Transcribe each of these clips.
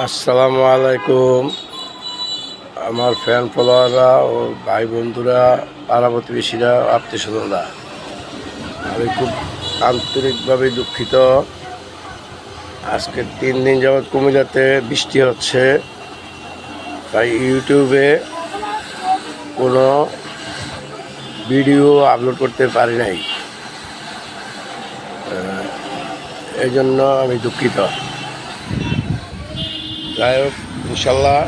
আসসালামু আলাইকুম। আমার ফ্যান ফলোয়াররা ও ভাই বন্ধুরা, পাড়া প্রতিবেশীরা আত্মীয় স্বজনরা আমি খুব আন্তরিকভাবে দুঃখিত। আজকে তিন দিন যাবৎ কুমিল্লাতে বৃষ্টি হচ্ছে। তাই ইউটিউবে কোনো ভিডিও আপলোড করতে পারি নাই। এই জন্য আমি দুঃখিত। যাই হোক, ইনশাল্লাহ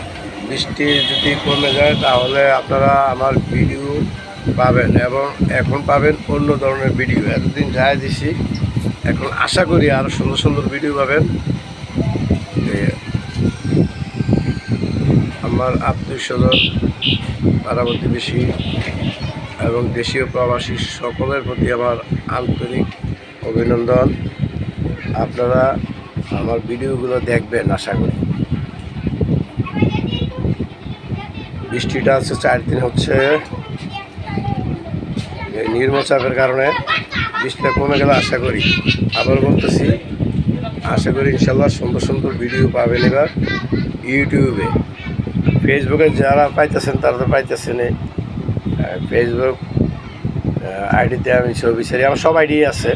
বৃষ্টি যদি কমে যায়, তাহলে আপনারা আমার ভিডিও পাবেন এবং এখন পাবেন অন্য ধরনের ভিডিও। এতদিন যাই দিছি, এখন আশা করি আরও সুন্দর সুন্দর ভিডিও পাবেন। আমার আত্মীয় স্বজন প্রতিবেশী এবং দেশীয় প্রবাসী সকলের প্রতি আমার আন্তরিক অভিনন্দন। আপনারা আমার ভিডিওগুলো দেখবেন, আশা করি। বৃষ্টিটা আছে চার দিন হচ্ছে। এই নির্মচাপের কারণে বৃষ্টিটা কমে গেলে, আশা করি। আবার বলতেছি, আশা করি ইনশাল্লাহ সুন্দর সুন্দর ভিডিও পাবেন এবার ইউটিউবে। ফেসবুকে যারা পাইতেছেন, তারা তো পাইতেছেন ফেসবুক আইডিতে আমি ছবি ছাড়ি, আমার সব আইডি আছে।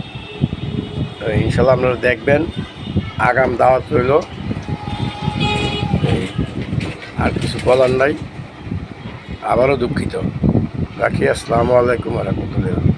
ইনশাল্লাহ আপনারা দেখবেন, আগাম দাওয়াত রইল। আর কিছু বলার নাই। আবারও দুঃখিত। রাখি আসসালামু আলাইকুম রহমতুল্লাহ।